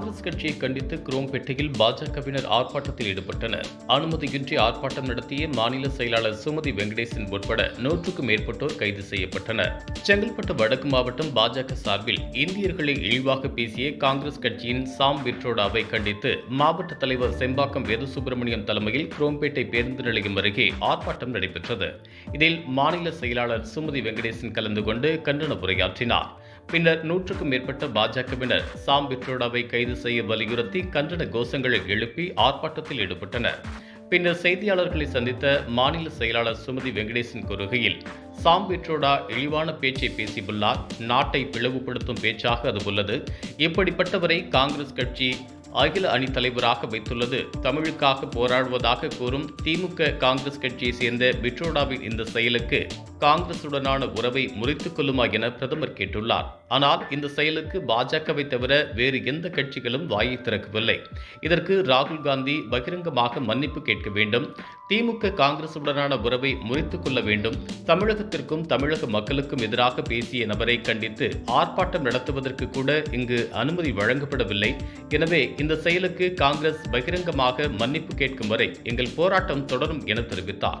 காங்கிரஸ் கட்சியை கண்டித்து குரோம்பேட்டையில் பாஜகவினர் ஆர்ப்பாட்டத்தில் ஈடுபட்டனர். அனுமதியின்றி ஆர்ப்பாட்டம் நடத்திய மாநில செயலாளர் சுமதி வெங்கடேசன் உட்பட நூற்றுக்கும் மேற்பட்டோர் கைது செய்யப்பட்டனர். செங்கல்பட்டு வடக்கு மாவட்டம் பாஜக சார்பில் இந்தியர்களை இழிவாக பேசிய காங்கிரஸ் கட்சியின் சாம் விட்ரோடாவை கண்டித்து மாவட்ட தலைவர் செம்பாக்கம் வேதசுப்பிரமணியம் தலைமையில் குரோம்பேட்டை பேருந்து நிலையம் அருகே ஆர்ப்பாட்டம் நடைபெற்றது. இதில் மாநில செயலாளர் சுமதி வெங்கடேசன் கலந்து கொண்டு கண்டன உரையாற்றினார். பின்னர் நூற்றுக்கும் மேற்பட்ட பாஜகவினர் சாம் விட்ரோடாவை கைது செய்ய வலியுறுத்தி கண்டன கோஷங்களை எழுப்பி ஆர்ப்பாட்டத்தில் ஈடுபட்டனர். பின்னர் செய்தியாளர்களை சந்தித்த மாநில செயலாளர் சுமதி வெங்கடேசன் கூறுகையில் சாம் பிட்ரோடா இழிவான பேச்சை பேசியுள்ளார் நாட்டை பிளவுபடுத்தும் பேச்சாக அது உள்ளது. இப்படிப்பட்டவரை காங்கிரஸ் கட்சி அகில அணி தலைவராக வைத்துள்ளது. தமிழுக்காக போராடுவதாக கூறும் திமுக காங்கிரஸ் கட்சியை சேர்ந்த விட்ரோடாவின் இந்த செயலுக்கு காங்கிரசுடனான உறவை முறித்துக் கொள்ளுமா என பிரதமர் கேட்டுள்ளார். ஆனால் இந்த செயலுக்கு பாஜகவை தவிர வேறு எந்த கட்சிகளும் வாயை திறக்கவில்லை. இதற்கு ராகுல் காந்தி பகிரங்கமாக மன்னிப்பு கேட்க வேண்டும். திமுக காங்கிரசுடனான உறவை முறித்துக் கொள்ள வேண்டும். தமிழகத்திற்கும் தமிழக மக்களுக்கும் எதிராக பேசிய நபரை கண்டித்து ஆர்ப்பாட்டம் நடத்துவதற்கு கூட இங்கு அனுமதி வழங்கப்படவில்லை. எனவே இந்த செயலுக்கு காங்கிரஸ் பகிரங்கமாக மன்னிப்பு கேட்கும் வரை எங்கள் போராட்டம் தொடரும் என தெரிவித்தார்.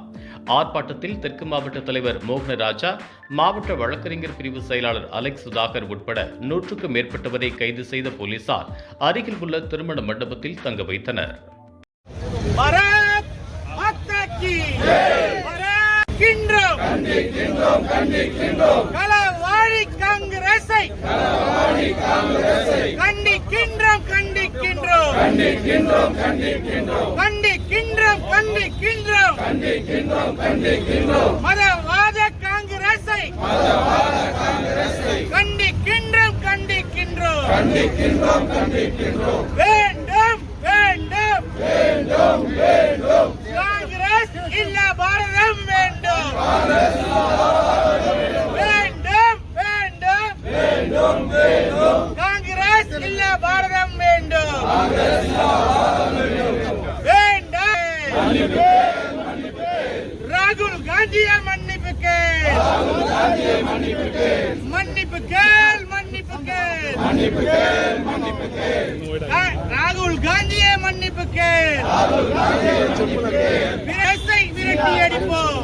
ஆர்ப்பாட்டத்தில் தெற்கு மாவட்ட தலைவர் மோகனராஜா மாவட்ட வழக்கறிஞர் பிரிவு செயலாளர் அலெக்ஸ் சுதாகர் உட்பட நூற்றுக்கும் மேற்பட்டவரை கைது செய்த போலீசார் அருகில் உள்ள திருமண மண்டபத்தில் தங்க வைத்தனர். கண்டிக்கின்றோம் கண்டிக்கின்றோம்! கண்டிக்கின்றோம் கண்டிக்கின்றோம்! கண்டிக்கின்றோம். கண்டிக்கின்றோம் கண்டிக்கின்றோம். மதவாத காங்கிரஸை மதவாத காங்கிரஸை கண்டிக்கின்றோம். கண்டிக்கின்றோம் கண்டிக்கின்றோம். கண்டிக்கின்றோம் மன்னிப்பு கேள் மன்னிப்பு கேள். மன்னிப்பு கேள் மன்னிப்பு கேள். ராகுல் காந்தியே மன்னிப்பு கேள். ராகுல் காந்தியே மன்னிப்பு கேள். பிரசை விரட்டி அடிப்போம்.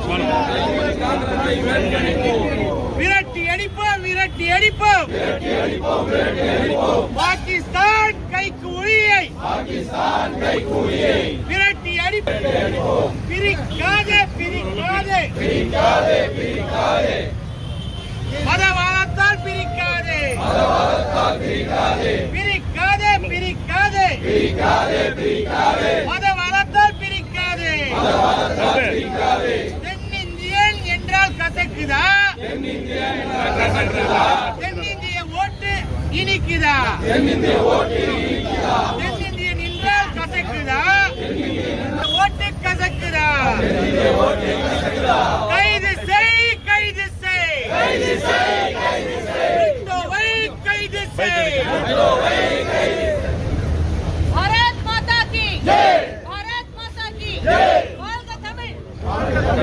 விரட்டி அடிப்போம் விரட்டி அடிப்போம். விரட்டி அடிப்போம் விரட்டி அடிப்போம். பாகிஸ்தான் கைக்கு ஒளியை. பாகிஸ்தான் கைக்கு ஒளியை. பிரிக்காதே. பிரிக்காதே பிரிக்காதே. பிரிக்காதே பிரிக்காதே. மத வளர்த்தால் பிரிக்காதே. மத வளர்த்தால் பிரிக்காதே. தென்னிந்தியன் என்றால் கசக்குதா? தென்னிந்தியன் என்றால் கசக்குதா? தென்னிந்திய ஓட்டு இனிக்குதா? தென்னிந்திய ஓட்டு இனிக்குதா? தென்னிந்தியன் என்றால் கசக்குதா? ஓட்டு கசக்குதா? தென்னிந்திய ஓட்டு கசக்குதா?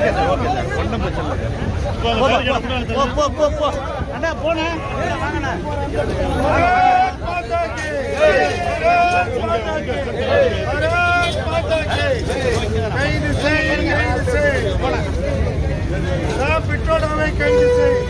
Okay sir okay sir. ஒன்றும் பிரச்சனை இல்லை போ போ போ அண்ணா போனேன் கைது செய் கைது செய்.